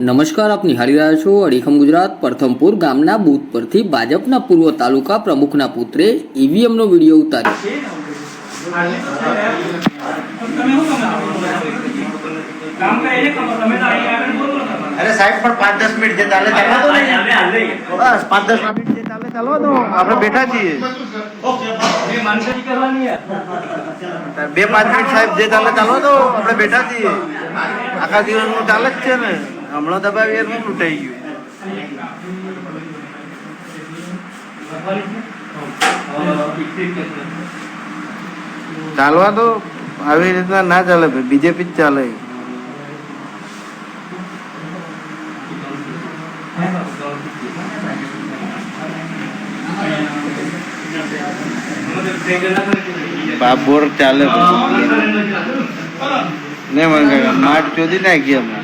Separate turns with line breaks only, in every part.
નમસ્કાર આપ નિહાળી રહ્યા છો અડીખમ ગુજરાત પ્રથમપુર ગામના બૂથ પરથી ભાજપના પૂર્વ તાલુકા પ્રમુખના પુત્રે ઈવીએમનો વીડિયો ઉતાર્યો.
અરે સાહેબ પણ પાંચ દસ મિનિટ જે ચાલે ચાલવા દો ને. બસ પાંચ દસ મિનિટ જે ચાલે ચાલવા દો આપણે બેઠા છીએ
એ માનસિક કરવાની યાર.
બે પાંચ મિનિટ સાહેબ જે ચાલે ચાલો તો આપણે બેઠા છીએ આખા દિવસનું ચાલે જ છે ને હમણાં દબાવી એનું લૂંટાઈ ગયું. ચાલવા તો આવી રીતના ના ચાલે ભાઈ. બીજેપી જ ચાલે. બાબોર ચાલે ને મંગા માટ ચોધી નાખી અમે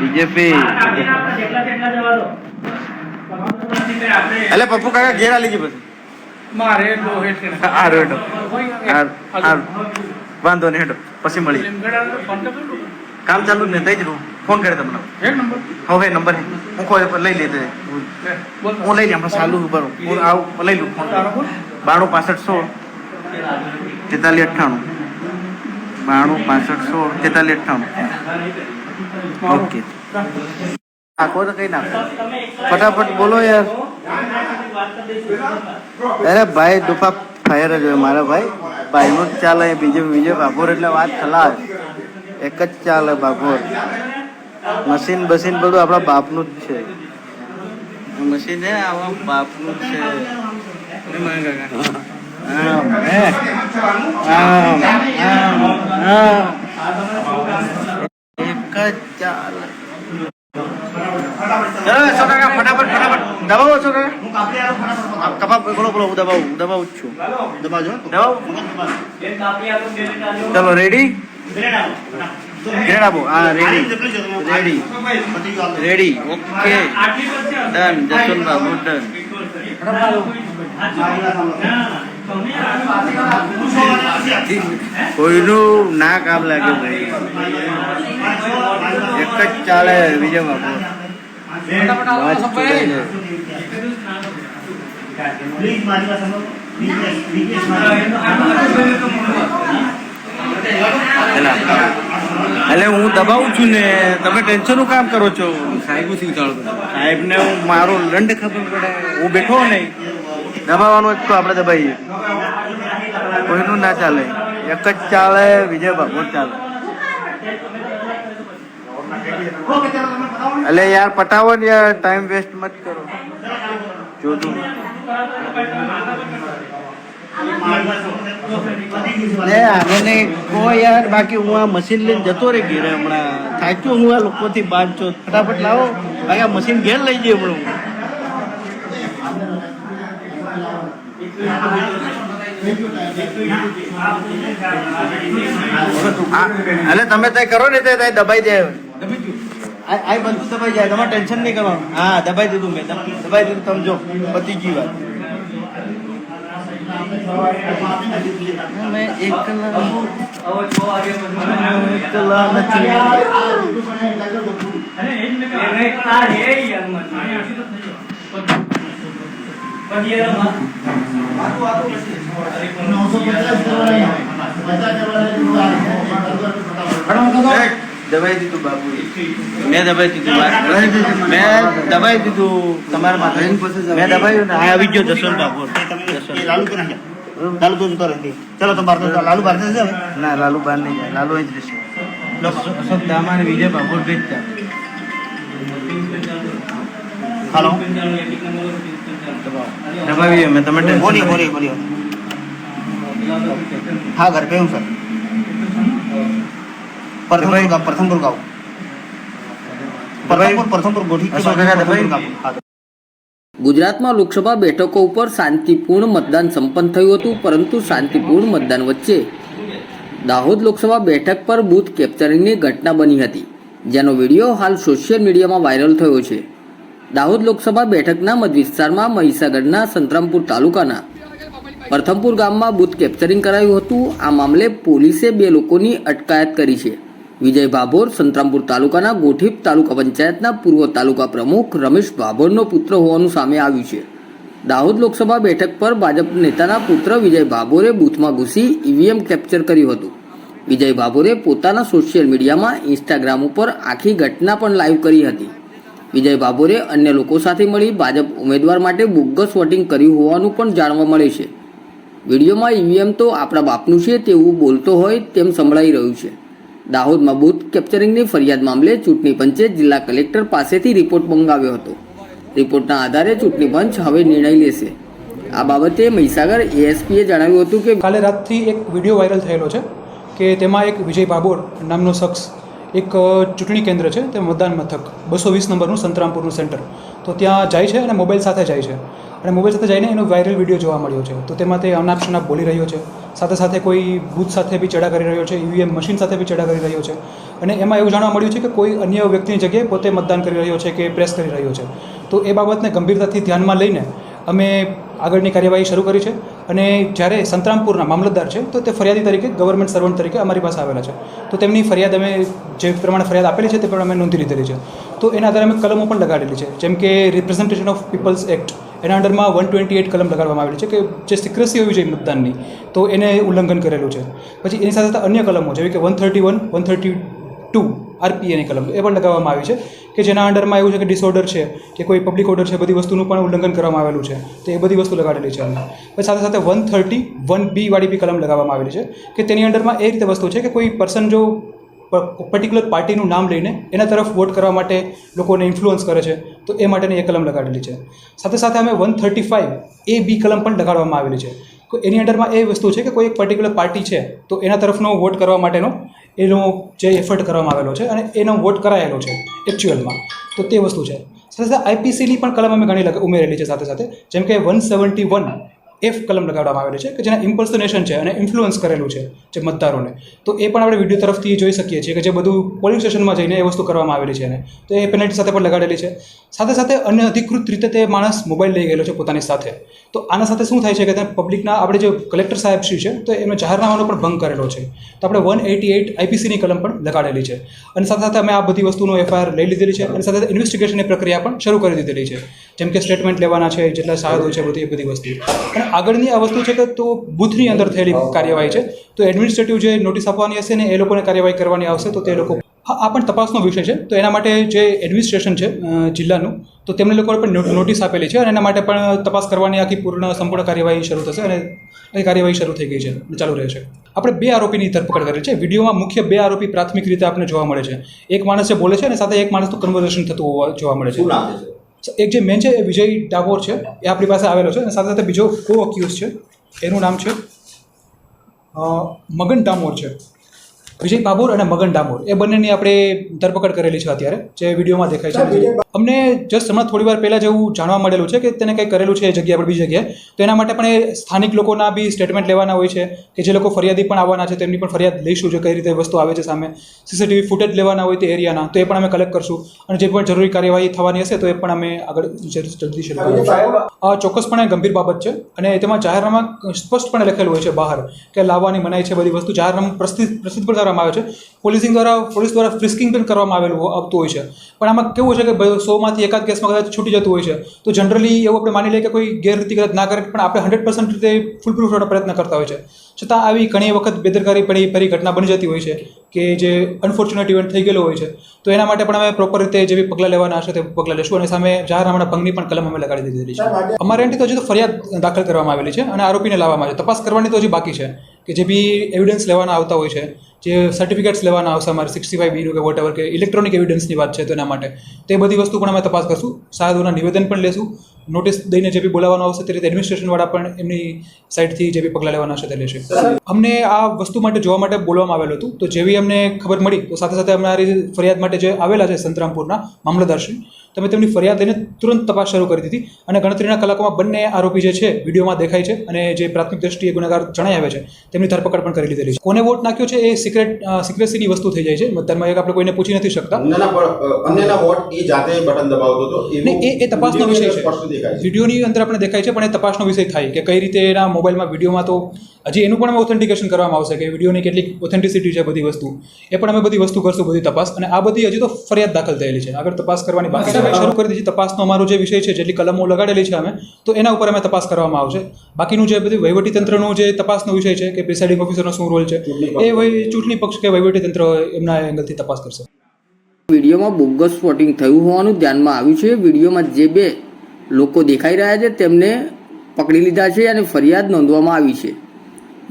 બીજેપી.
જેટલા તેટલા જવા દો. આપણે
એટલે પપ્પુ કાકા ઘેર આલી ગઈ પછી.
મારે હેઠ
હારું હારું વાંધો નહીં હેડો. પછી મળી કામ ચાલુ ને થઈ જ રહું ફોન કરે તમને. હવે નંબર હે. હું કોઈ લઈ લેતે
બોલ.
હું લઈ લઈ હમણાં ચાલુ ઉપર. હું આવું લઈ લઉં ફોન. બાણું પાસઠ સોળ. તેતાલીસ અઠ્ઠાણું. બાણું પાસઠ સોળ તેતાલીસ અઠ્ઠાણું. ઓકે. નાખો તો કઈ નાખો ફટાફટ બોલો યાર. અરે ભાઈ દુફા ફાયર જ હોય મારા ભાઈ. ભાઈનું જ ચાલે બીજું બીજો બાપોર એટલે વાત ખલાસ. એક જ ચાલે બાપોર. મશીન બસીન બધું આપણા બાપનું જ છે. મશીન હે આવા બાપનું જ છે. હા? હા હે? સો કાકા, ફટાફટ ફટાફટ. દબાવો છો કાકા કપા બોલો બોલો હું દબાવું હું દબાવું જ છું. દબાવો.
આજો.
ચલો રેડી ગ્રેડ આપો. હા ready
ready ready okay.
Done Jaswant Babu done કોઈનું ના કામ લાગે ભાઈ. એક જ ચાલે જાય. એલા. એટલે હું દબાવું છું ને તમે ટેન્શનનું કામ કરો છો? સાહેબ સાહેબ ને હું મારો દંડ ખબર પડે. હું બેઠો નહીં. દબાવવાનું જ તો આપણે દબાઈએ કોઈનું ના ચાલે. એક જ ચાલે, વિજય ભગવત ચાલે. એટલે યાર, પટાવો ને યાર ટાઈમ વેસ્ટ મત કરો. જોતું યાર, બાકી હું આ મશીન લઈને જતો રહી ઘેરે હમણાં. થાક્યો હું આ લોકોથી બાદ છો ફટાફટ લાવો. બાકી આ મશીન ઘેર લઈ જઈએ હમણાં હું. હા, એટલે તમે તય કરો ને તે તય દબાઈ જાય આ બંધુ બધું દબાઈ જાય તમારે ટેન્શન નહીં કરવાનું હા દબાઈ દીધું મેં દબાઈ દીધું તમે જો પતી ગયું વાત
એ રમા.
દબાઈ દીધું બાપુ મેં દબાઈ દીધું બાપ. મેં દબાઈ દીધું તમારા માથે. મેં દબાયું ને આવી ગયો જસવંત બાપુ.
લાલુ તો જતો રહે. ચલો તમે બહાર તો લાલુ બહાર જશે હવે?
ના લાલુ બહાર નહીં જાય. લાલુ અહીં જ રહેશે. દામાને વિજય બાપુ ભેજતા
હાલો
દબાવીએ મેં તમે ટેન્શન
બોલીએ બોલીએ બોલીએ હા ઘર पे हूँ सर प्रथमपुर गाँव प्रथमपुर गाँव प्रथमपुर प्रथमपुर गोठी के
अशोक
बाजू
काका
प्रथमपुर
दबाई?
गाँव हाँ
ગુજરાતમાં લોકસભા બેઠકો ઉપર શાંતિપૂર્ણ મતદાન સંપન્ન થયું હતું પરંતુ શાંતિપૂર્ણ મતદાન વચ્ચે દાહોદ લોકસભા બેઠક પર બૂથ કેપ્ચરિંગની ઘટના બની હતી જેનો વિડીયો હાલ સોશિયલ મીડિયામાં વાયરલ થયો છે દાહોદ લોકસભા બેઠકના મત વિસ્તારમાં મહીસાગરના સંતરામપુર તાલુકાના. પ્રથમપુર ગામમાં બૂથ કેપ્ચરિંગ કરાયું હતું. આ મામલે પોલીસે બે લોકોની અટકાયત કરી છે. વિજય ભાભોર સંતરામપુર તાલુકાના ગોઠીપ તાલુકા પંચાયતના પૂર્વ તાલુકા પ્રમુખ રમેશ ભાભોરનો પુત્ર હોવાનું સામે આવ્યું છે. દાહોદ લોકસભા બેઠક પર ભાજપ નેતાના પુત્ર વિજય ભાભોરે બૂથમાં ઘૂસી ઈવીએમ કેપ્ચર કર્યું હતું. વિજય ભાભોરે પોતાના સોશિયલ મીડિયામાં ઇન્સ્ટાગ્રામ ઉપર આખી ઘટના પણ લાઈવ કરી હતી. વિજય ભાભોરે અન્ય લોકો સાથે મળી ભાજપ ઉમેદવાર માટે બોગસ વોટિંગ કર્યું હોવાનું પણ જાણવા મળે છે. વિડીયોમાં ઈવીએમ તો આપણા બાપનું છે તેવું બોલતો હોય તેમ સંભળાઈ રહ્યું છે. દાહોદમાં બૂથ કેપ્ચરિંગની ફરિયાદ મામલે ચૂંટણી પંચે જિલ્લા કલેક્ટર પાસેથી રિપોર્ટ મંગાવ્યો હતો. રિપોર્ટના આધારે ચૂંટણી પંચ હવે નિર્ણય લેશે. આ બાબતે મહીસાગર એએસપીએ જણાવ્યું હતું કે
કાલે રાતથી એક વીડિયો વાયરલ થયેલો છે કે તેમાં એક વિજય બાબોર નામનો શખ્સ એક ચૂંટણી કેન્દ્ર છે, તે મતદાન મથક, બસો વીસ નંબરનું સંતરામપુરનું સેન્ટર. તો ત્યાં જાય છે અને મોબાઈલ સાથે જાય છે. અને મોબાઈલ સાથે જઈને એનો વાયરલ વીડિયો જોવા મળ્યો છે. તો તેમાં તે અનાપ શનાપ બોલી રહ્યો છે. સાથે સાથે કોઈ બૂથ સાથે બી ચડા કરી રહ્યો છે, ઈવીએમ મશીન સાથે બી ચડા કરી રહ્યો છે. અને એમાં એવું જાણવા મળ્યું છે કે કોઈ અન્ય વ્યક્તિની જગ્યાએ પોતે મતદાન કરી રહ્યો છે કે પ્રેસ કરી રહ્યો છે. તો એ બાબતને ગંભીરતાથી ધ્યાનમાં લઈને અમે આગળની કાર્યવાહી શરૂ કરી છે. અને જ્યારે સંતરામપુરના મામલતદાર છે, તો તે ફરિયાદી તરીકે ગવર્મેન્ટ સર્વન્ટ તરીકે અમારી પાસે આવેલા છે. તો તેમની ફરિયાદ અમે જે પ્રમાણે ફરિયાદ આપેલી છે, તે પ્રમાણે અમે નોંધી લીધેલી છે. તો એના આધારે અમે કલમો પણ લગાડેલી છે. જેમ કે રિપ્રેઝન્ટેશન ઓફ પીપલ્સ એક્ટ એના અંડરમાં વન ટ્વેન્ટી એટ કલમ લગાડવામાં આવેલી છે કે જે સિક્રસી હોવી જોઈએ મતદાનની, તો એને ઉલ્લંઘન કરેલું છે. પછી એની સાથે સાથે અન્ય કલમો, જેવી કે one thirty one one thirty two આરપીએની કલમ. એ પણ લગાવવામાં આવી છે કે જેના અંડરમાં એવું છે કે ડિસઓર્ડર છે, કે કોઈ પબ્લિક ઓર્ડર છે, બધી વસ્તુનું પણ ઉલ્લંઘન કરવામાં આવેલું છે. તો એ બધી વસ્તુ લગાડેલી છે પછી સાથે સાથે વન થર્ટી, વન બી વાળી બી કલમ લગાવવામાં આવેલી છે કે તેની અંડરમાં એ રીતે વસ્તુ છે કે કોઈ પર્સન જો પર્ટિક્યુલર પાર્ટીનું નામ લઈને એના તરફ વોટ કરવા માટે લોકોને ઇન્ફ્લુઅન્સ કરે છે, તો એ માટેની એ કલમ લગાડેલી છે. સાથે સાથે અમે one thirty five A B કલમ પણ લગાડવામાં આવેલી છે. એની અંડરમાં એ વસ્તુ છે કે કોઈ એક પર્ટિક્યુલર પાર્ટી છે, તો એના તરફનો વોટ કરવા માટેનો એનો જે એફર્ટ કરવામાં આવેલો છે અને એનો વોટ કરાયેલો છે એકચ્યુઅલમાં તો તે વસ્તુ છે. સાથે સાથે આઈપીસીની પણ કલમ અમે ઘણી ઉમેરેલી છે સાથે સાથે. જેમ કે વન સેવન્ટી વન એફ કલમ લગાડવામાં આવેલી છે કે જેના ઇમ્પર્સનેશન છે અને ઇન્ફ્લુઅન્સ કરેલું છે જે મતદારોને. તો એ પણ આપણે વીડિયો તરફથી જોઈ શકીએ છીએ કે જે બધું પોલીસ સ્ટેશનમાં જઈને એ વસ્તુ કરવામાં આવેલી છે તો એ પેનલ્ટી સાથે પણ લગાડેલી છે. સાથે સાથે અન્ય અધિકૃત રીતે તે માણસ મોબાઈલ લઈ ગયેલો છે પોતાની સાથે. તો આના સાથે શું થાય છે કે પબ્લિકના આપણે જે કલેક્ટર સાહેબ શ્રી છે તો એમનો જાહેરનામાનો પણ ભંગ કરેલો છે. તો આપણે વન એટી એઈટ આઈપીસીની કલમ પણ લગાડેલી છે. અને સાથે સાથે અમે આ બધી વસ્તુનો એફઆઈઆર લઈ લીધેલી છે અને સાથે ઇન્વેસ્ટિગેશનની પ્રક્રિયા પણ શરૂ કરી દીધેલી છે. જેમ કે સ્ટેટમેન્ટ લેવાના છે, જેટલા સાહેબ છે, બધી બધી વસ્તુ. અને આગળની આ વસ્તુ છે કે તો બુથની અંદર થયેલી કાર્યવાહી છે. તો એડમિનિસ્ટ્રેટિવ જે નોટિસ આપવાની હશે ને એ લોકોને કાર્યવાહી કરવાની આવશે, તો તે લોકો હા, આ પણ તપાસનો વિષય છે. તો એના માટે જે એડમિનિસ્ટ્રેશન છે જિલ્લાનું, તો તેમને લોકોએ પણ નોટિસ આપેલી છે અને એના માટે પણ તપાસ કરવાની આખી પૂર્ણ સંપૂર્ણ કાર્યવાહી શરૂ થશે અને એ કાર્યવાહી શરૂ થઈ ગઈ છે ચાલુ રહે છે. આપણે બે આરોપીની ધરપકડ કરેલી છે. વિડીયોમાં મુખ્ય બે આરોપી પ્રાથમિક રીતે આપણે જોવા મળે છે. એક માણસ જે બોલે છે અને સાથે એક માણસનું કન્વર્ઝેશન થતું હોવા જોવા મળે છે. એક જે મેન છે એ વિજય ડાબોર છે. એ આપણી પાસે આવેલો છે અને સાથે સાથે બીજો કો અક્યુઝ છે. એનું નામ છે મગન ડામોર છે. વિજય બાબુર અને મગન ડામોર. એ બંનેની આપણે ધરપકડ કરેલી છે અત્યારે જે વિડીયોમાં દેખાય છે. અમને જસ્ટ હમણાં થોડી વાર પહેલાં જેવું જાણવા મળેલું છે કે તેને કંઈ કરેલું છે એ જગ્યા પર બીજી જગ્યાએ. તો એના માટે પણ એ સ્થાનિક લોકોના બી સ્ટેટમેન્ટ લેવાના હોય છે કે જે લોકો ફરિયાદી પણ આવવાના છે તેમની પણ ફરિયાદ લઈશું જે કઈ રીતે વસ્તુ આવે છે સામે. સીસીટીવી ફૂટેજ લેવાના હોય તે એરિયાના તો એ પણ અમે કલેક્ટ કરશું. અને જે પણ જરૂરી કાર્યવાહી થવાની હશે તો એ પણ અમે આગળ જલ્દી શરૂ કરીશું. આ ચોક્કસપણે ગંભીર બાબત છે અને તેમાં જાહેરનામા સ્પષ્ટપણે લખેલું હોય છે બહાર કે લાવવાની મનાઈ છે બધી વસ્તુ. જાહેરનામું પ્રસિદ્ધ પ્રસિદ્ધ પણ કરવામાં આવે છે. પોલીસિંગ દ્વારા પોલીસ દ્વારા ફ્રિસ્કિંગ પણ કરવામાં આવેલું આવતું હોય છે. પણ આમાં કેવું છે કે સોમાંથી એકાદ કેસમાં કદાચ છૂટી જતું હોય છે. તો જનરલી એવું આપણે માની લઈએ કે કોઈ ગેરરીતિ કદાચ ના કરે પણ આપણે હંડ્રેડ પર્સન્ટ રીતે ફૂલ પ્રૂફ પ્રયત્ન કરતા હોય છે. છતાં આવી ઘણી વખત બેદરકારી પડી ફરી ઘટના બની જતી હોય છે કે જે અનફોર્ચ્યુનેટ ઇવેન્ટ થઈ ગયેલો હોય છે. તો એના માટે પણ અમે પ્રોપર રીતે જે બી પગલાં લેવાના હશે તે પગલાં લેશું અને સામે જાહેરનામાના ભંગની પણ કલમ અમે લગાડી દીધેલી છે. અમારે એન્ટી તો હજી તો ફરિયાદ દાખલ કરવામાં આવેલી છે અને આરોપીને લાવવામાં આવે છે. તપાસ કરવાની તો હજી બાકી છે કે જે બી એવિડન્સ લેવાના આવતા હોય છે જે સર્ટિફિકેટ્સ લેવાના આવશે અમારે સિક્સટી ફાઈવ બીનું કે વોટ એવર કે ઇલેક્ટ્રોનિક એવિડન્સની વાત છે તો એના માટે. તે બધી વસ્તુ પણ અમે તપાસ કરશું. સાહેબોના નિવેદન પણ લેશું. નોટિસ દઈને જે બી બોલાવવાનું આવશે તે રીતે એડમિનિસ્ટ્રેશનવાળા પણ એમની સાઇડથી જે બી પગલાં લેવાના છે તે લેશે. અમને આ વસ્તુ માટે જોવા માટે બોલવામાં આવેલું હતું. તો જેવી અમને ખબર મળી, તો સાથે સાથે અમારી ફરિયાદ માટે જે આવેલા છે સંતરામપુરના મામલતદારશ્રી તમે તેમની ફરિયાદ લઈને તુરંત તપાસ શરૂ કરી દીધી અને ગણતરીના કલાકોમાં બંને આરોપી જે છે વિડીયોમાં દેખાય છે અને જે પ્રાથમિક દ્રષ્ટિએ ગુનેગાર જણાય આવે છે તેમની ધરપકડ પણ કરી લીધેલી છે. કોને વોટ નાખ્યો છે એ સિક્રેટ સિક્રેસીની વસ્તુ થઈ જાય છે. મતદાનમાં એક આપણે કોઈને પૂછી નથી શકતા.
અન્યના વોટ એ જાતે બટન દબાવતો હતો
એ- એ તપાસનો વિષય છે. વિડીયોની અંદર આપણે દેખાય છે પણ એ તપાસનો વિષય થાય કે કઈ રીતે એના મોબાઈલમાં વિડીયોમાં તો હજી એનું પણ અમે ઓથેન્ટિકેશન કરવામાં આવશે કે વિડીયોની કેટલી ઓથેન્ટિસિટી છે બધી વસ્તુ એ પણ અમે બધી વસ્તુ કરશું બધી તપાસ. અને આ બધી હજી તો ફરિયાદ દાખલ થયેલી છે. આગળ તપાસ કરવાની બાકી છે. શરૂ કરી દીધી. તપાસનો અમારો જે વિષય છે જેટલી કલમો લગાડેલી છે અમે તો એના ઉપર અમે તપાસ કરવામાં આવશે. બાકીનું જે બધું વહીવટીતંત્રનું જે તપાસનો વિષય છે કે પ્રિસાઇડિંગ ઓફિસરનો શું રોલ છે એ ચૂંટણી પક્ષ કે વહીવટીતંત્ર એમના એંગલથી તપાસ કરશે.
વિડીયોમાં બોગસ વોટિંગ થયું હોવાનું ધ્યાનમાં આવ્યું છે. વિડીયોમાં જે બે લોકો દેખાઈ રહ્યા છે તેમને પકડી લીધા છે અને ફરિયાદ નોંધવામાં આવી છે.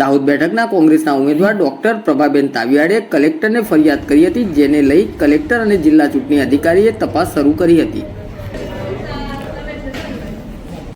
દાહોદ બેઠકના કોંગ્રેસના ઉમેદવાર ડોક્ટર પ્રભાબેન તાવિયાડે કલેક્ટરને ફરિયાદ કરી હતી, જેને લઈ કલેક્ટર અને જિલ્લા ચૂંટણી અધિકારીએ તપાસ શરૂ કરી હતી.